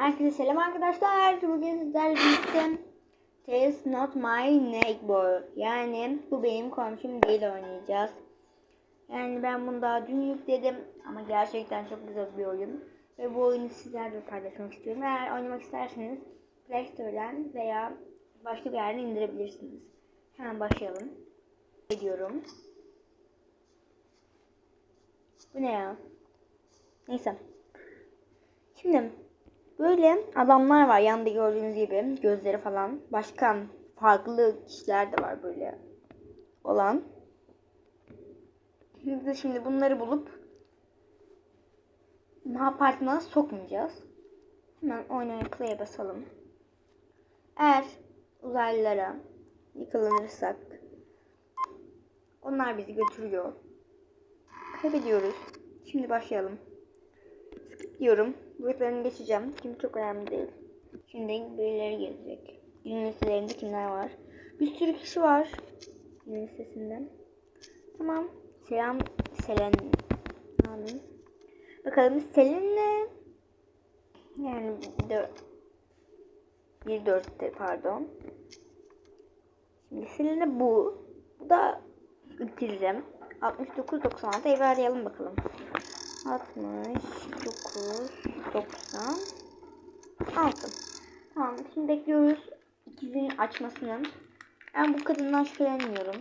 Herkese selam arkadaşlar. Bugün sizlerle birlikte Tales Not My Neighbor. Yani bu benim komşum değil oynayacağız. Yani ben bunu daha dün yükledim ama gerçekten çok güzel bir oyun. Ve bu oyunu sizlerle paylaşmak istiyorum. Eğer oynamak isterseniz Play Store'dan veya başka bir yerden indirebilirsiniz. Hemen başlayalım. Ediyorum. Bu ne ya? Neyse. Şimdi böyle adamlar var yanında gördüğünüz gibi gözleri falan. Başka farklı kişiler de var böyle olan. Biz de şimdi bunları bulup apartmana sokmayacağız. Hemen oynaya play'e basalım. Eğer uzaylılara yakalanırsak onlar bizi götürüyor. Kaybediyoruz. Şimdi başlayalım diyorum. Gruplarını geçeceğim. Çünkü çok önemli değil. Şimdi birileri gelecek. Günün listelerinde kimler var? Bir sürü kişi var. Günün listesinde. Tamam. Selam Selen. Amin. Bakalım Selin ne? Yani dört. Bir dörtte pardon. Şimdi Selin'e bu. Bu da bitireceğim. 69-96 evi arayalım bakalım. 69 90 6 Tamam şimdi bekliyoruz ikizin açmasını. Ben bu kadından şüphelenmiyorum.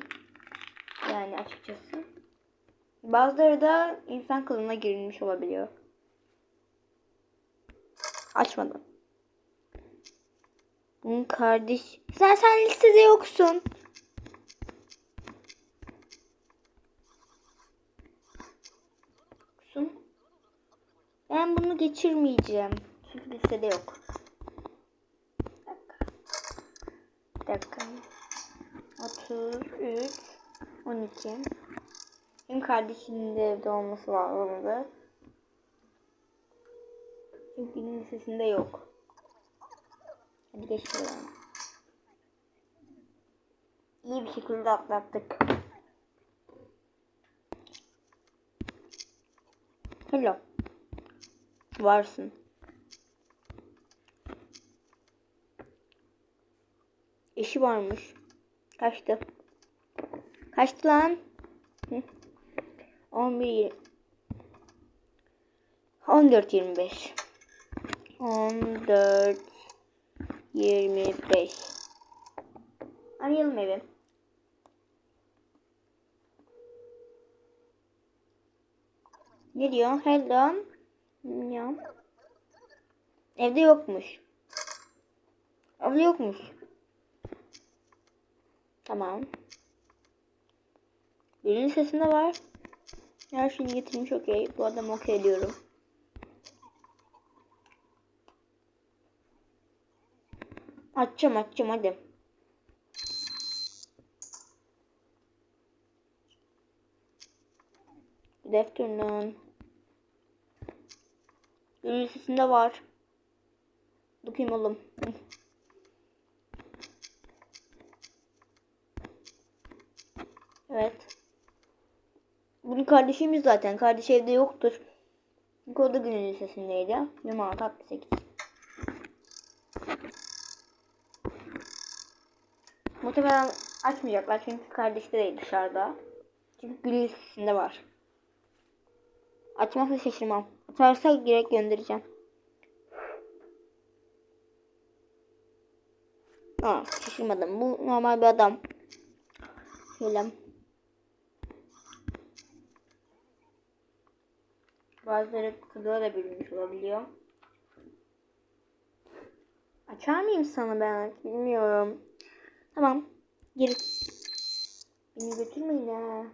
Yani açıkçası. Bazıları da insan kılığına girilmiş olabiliyor. Açmadım. Bunun kardeş... Sen sen listede. Yoksun. Ben bunu geçirmeyeceğim. Çünkü listede yok. Bir dakika. Bir dakika. 33 12 Benim kardeşimin de evde olması lazımdı. Çünkü listesinde yok. Hadi geçiyorum. İyi bir şekilde atlattık. Hello. Varsın. Eşi varmış. Kaçtı. Kaçtı lan. Hı. 11 14 25 14 25 Arayalım evi. Ne diyor? Hello. Ya. Evde yokmuş. Evde yokmuş. Tamam. Birinin sesinde var. Her şeyi getirmiş okey. Bu adam okey diyorum. Açacağım açacağım hadi. Good. Gönül sesinde var. Bakayım oğlum. Evet. Bunun kardeşimiz zaten. Kardeşi evde yoktur. Çünkü o da günün lisesindeydi. 26 68. Muhtemelen açmayacaklar çünkü kardeşi de değil dışarıda. Çünkü günün lisesinde var. Açmazsa şaşırmam. Atarsa direkt göndereceğim. Aa, şaşırmadım. Bu normal bir adam. Şöyle. Bazıları kılığa da bürünmüş olabiliyor. Açar mıyım sana ben? Bilmiyorum. Tamam. Gir. Beni götürmeyin ha.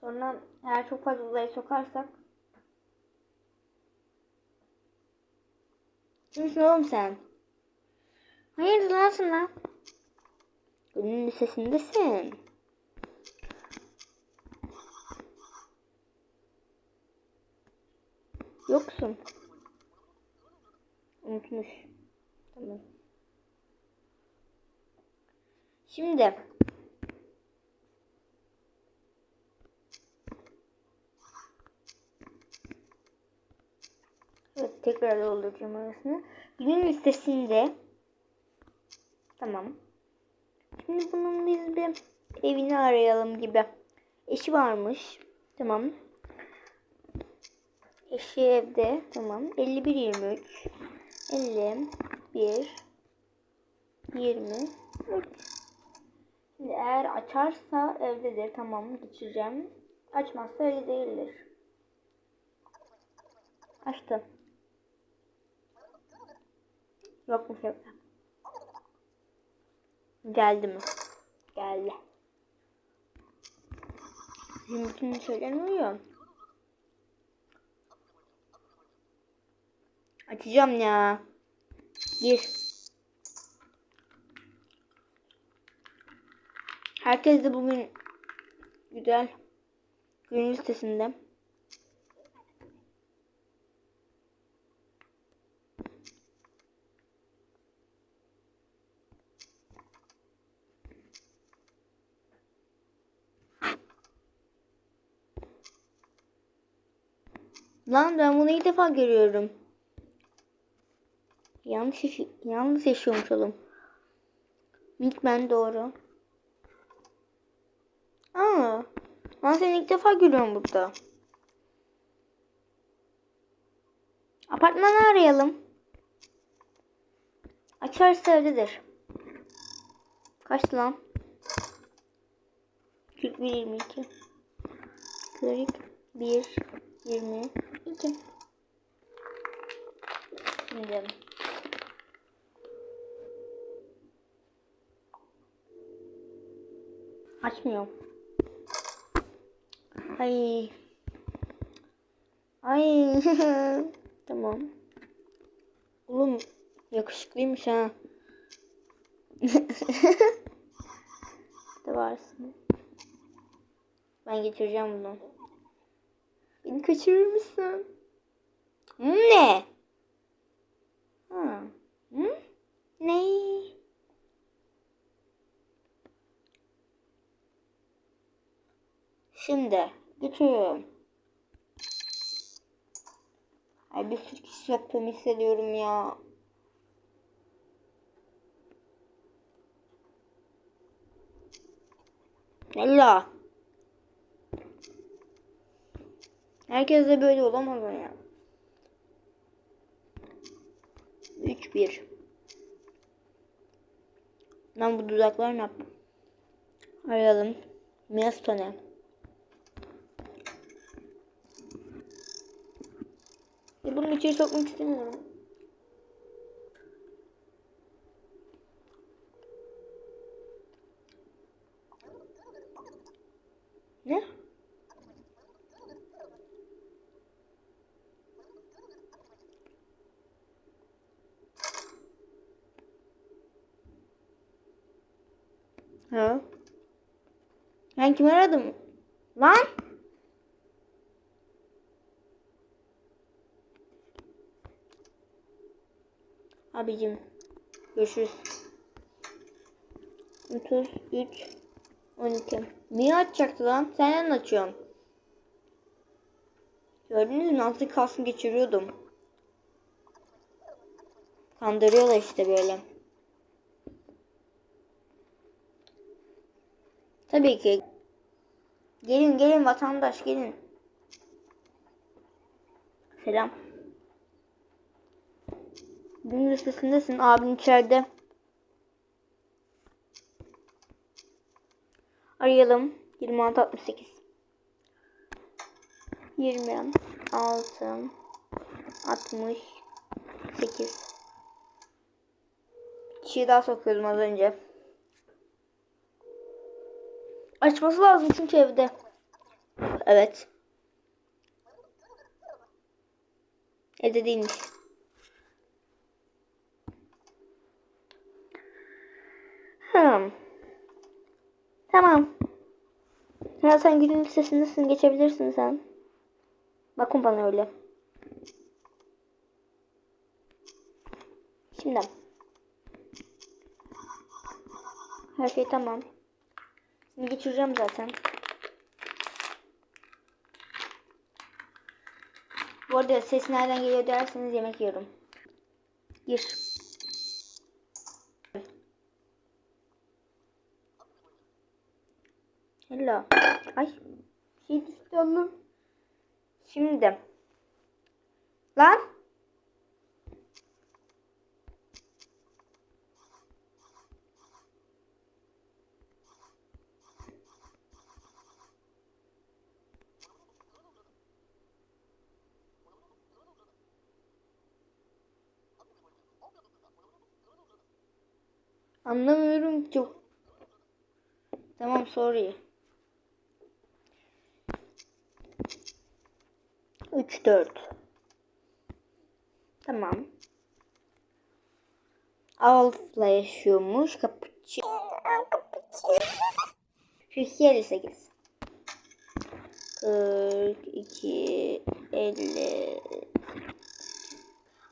Sonra eğer çok fazla uzaya sokarsak Kimsin oğlum sen? Hayırdır lan sana? Gönül lisesindesin. Yoksun. Unutmuş. Tamam. Şimdi Evet. Tekrar dolduracağım arasını. Günün listesinde tamam. Şimdi bunun biz bir evini arayalım gibi. Eşi varmış. Tamam. Eşi evde. Tamam. 51 23 51 23 Şimdi eğer açarsa evdedir. Tamam geçeceğim. Açmazsa evde değildir. Açtım. Yokmuş evde. Geldi mi? Geldi. Şimdi bütün şeyler uyuyor. Açacağım ya. Gir. Herkes de bugün güzel gün listesinde. Lan ben bunu ilk defa görüyorum. Yanlış, yanlış yaşıyormuş oğlum. Milkman doğru. Aa, ben seni ilk defa görüyorum burada. Apartmanı arayalım. Açarsa evdedir. Kaç lan? 41 22. 41 22. Şimdi Açmıyor. Ay. Ay. tamam. Oğlum yakışıklıymış ha. de varsın. Ben getireceğim bunu. Beni kaçırır mısın? Ne? Ha. Hı? Ne? Şimdi geçiyorum. Ay bir sürü kişi yaptığımı hissediyorum ya. Ella. Herkes de böyle olamaz ya. 3-1 Lan bu dudaklar ne yap? Arayalım. Miastone. E bunu içeri sokmak istemiyorum. Ne? Ha? Ben kimi aradım? Lan? Abicim. Görüşürüz. 33 12. Niye açacaktı lan? Sen açıyorsun. Gördünüz mü? Nasıl kalsın geçiriyordum. Kandırıyorlar işte böyle. Tabii ki. Gelin gelin vatandaş gelin. Selam. Gün listesindesin abin içeride. Arayalım. 26 68. 26 68. Kişiyi daha sokuyordum az önce. Açması lazım çünkü evde. Evet. Evde değilmiş. Hmm. Tamam. Ya sen günün listesindesin. Geçebilirsin sen. Bakın bana öyle. Şimdi. Her şey tamam. Şimdi geçireceğim zaten. Bu arada ses nereden geliyor derseniz yemek yiyorum. Gir. Hello. Ay. Şey düştü oğlum. Şimdi. Lan. Anlamıyorum çok. Tamam sorry. 3 4. Tamam. Alf'la yaşıyormuş. Kapıcı. Türkiye 58. 42 50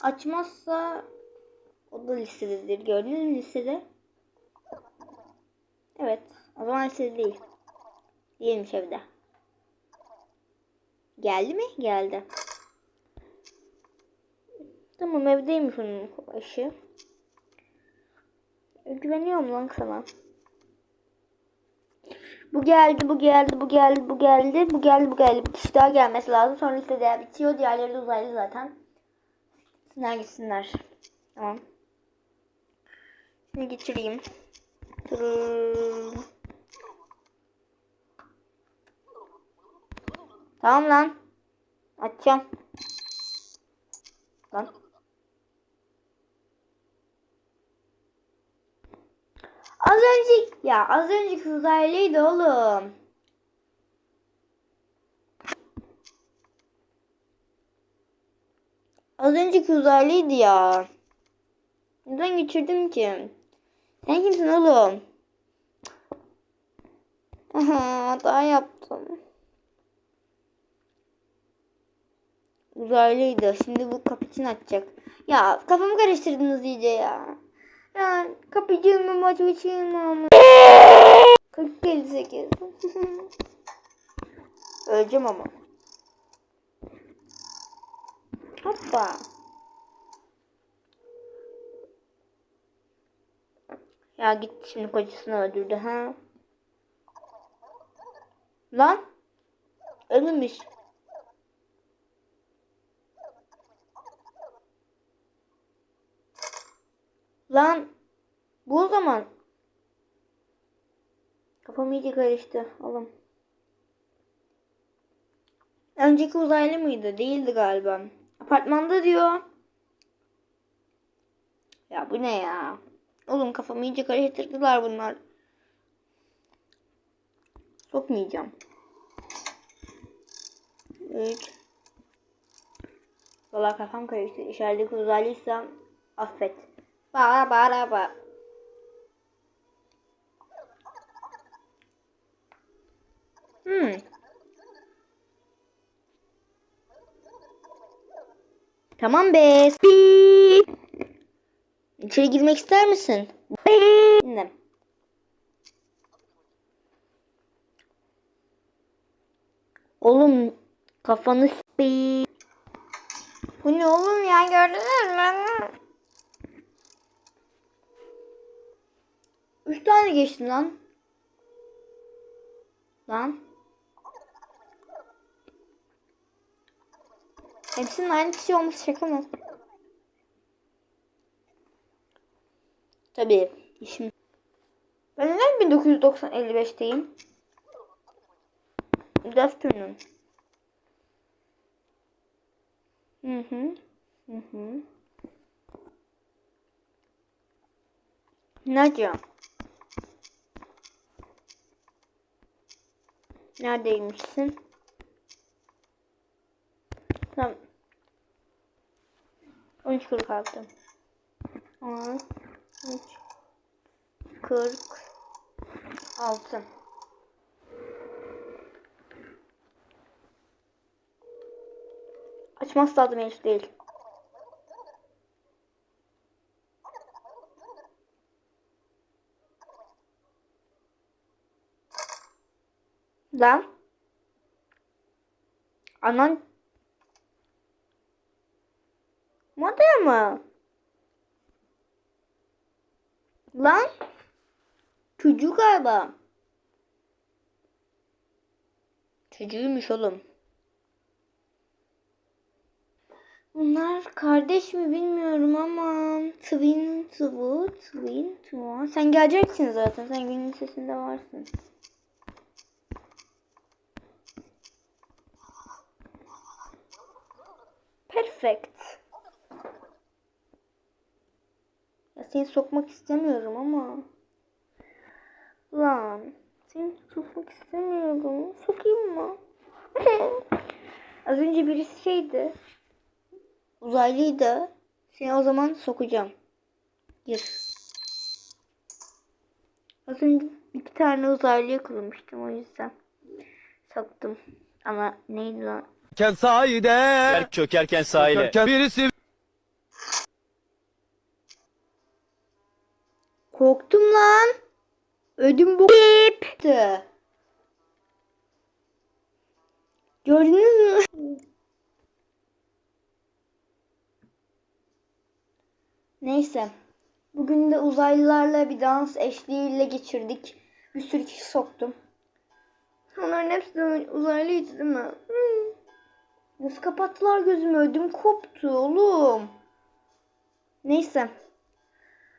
Açmazsa o da listededir. Gördünüz mü listede? Evet. O zaman listede değil. Değilmiş evde. Geldi mi? Geldi. Tamam evdeymiş onun başı. Güveniyorum lan sana. Bu geldi, bu geldi, bu geldi, bu geldi, bu geldi, bu geldi. Bir kişi daha gelmesi lazım. Sonra listede bitiyor. Diğerleri de uzaylı zaten. Gitsinler gitsinler. Tamam. Şimdi geçireyim. Durun. Tamam lan. Açacağım. Lan. Az önce ya az önceki uzaylıydı oğlum. Az önceki uzaylıydı ya. Neden geçirdim ki? Sen kimsin oğlum? Aha hata yaptım. Uzaylıydı. Şimdi bu kapı için açacak. Ya kafamı karıştırdınız iyice ya. Ya kapıcığımı maç uçayım ama. 40 58. Öleceğim ama. Hoppa. Ya git şimdi kocasını öldürdü ha. Lan. Ölmemiş. Lan. Bu o zaman. Kafam iyice karıştı. Oğlum. Önceki uzaylı mıydı? Değildi galiba. Apartmanda diyor. Ya bu ne ya? Oğlum kafamı iyice karıştırdılar bunlar. Sokmayacağım. 3 Valla kafam karıştı. İçerideki uzaylıysa affet. Bağıra bağıra bağır. Hmm. Tamam be. Beep. İçeri girmek ister misin? Beep. Oğlum kafanı beep. Bu ne oğlum ya gördünüz mü? Üç tane geçtin lan. Lan. Hepsinin aynı kişi olması şaka mı? Tabii. işim. Ben neden 1990-55'teyim? Defter'ın. Hı hı. Hı hı. Nadia. Neredeymişsin? Tamam. 13 kırk altı. 10 3 40 6 Açması lazım henüz değil. Lan. Anan. Modaya mı? Lan. Çocuk galiba. Çocuğuymuş oğlum. Bunlar kardeş mi bilmiyorum ama twin two twin two. Sen geleceksin zaten. Sen günün sesinde varsın. Perfect. Ya seni sokmak istemiyorum ama. Lan. Seni sokmak istemiyorum. Sokayım mı? Az önce birisi şeydi. Uzaylıydı. Seni o zaman sokacağım. Gir. Az önce iki tane uzaylıya kılmıştım o yüzden. Soktum. Ama neydi lan? Çökerken sahile. Berk çökerken sahile. Çökerken birisi Korktum lan. Ödüm bu. Bipti. Gördünüz mü? Neyse. Bugün de uzaylılarla bir dans eşliğiyle geçirdik. Bir sürü kişi soktum. Onların hepsi de uzaylıydı değil mi? Hmm. Nasıl kapattılar gözümü? Ödüm koptu oğlum. Neyse.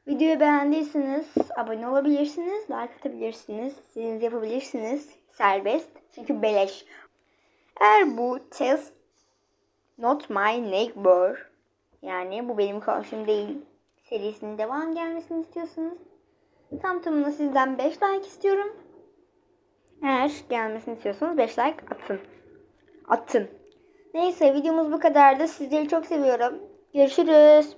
Videoyu beğendiyseniz abone olabilirsiniz, like atabilirsiniz, istediğinizi yapabilirsiniz. Serbest. Çünkü beleş. Eğer bu test not my neighbor yani bu benim komşum değil serisinin devam gelmesini istiyorsanız tam tamına sizden 5 like istiyorum. Eğer gelmesini istiyorsanız 5 like atın. Atın. Neyse videomuz bu kadardı. Sizleri çok seviyorum. Görüşürüz.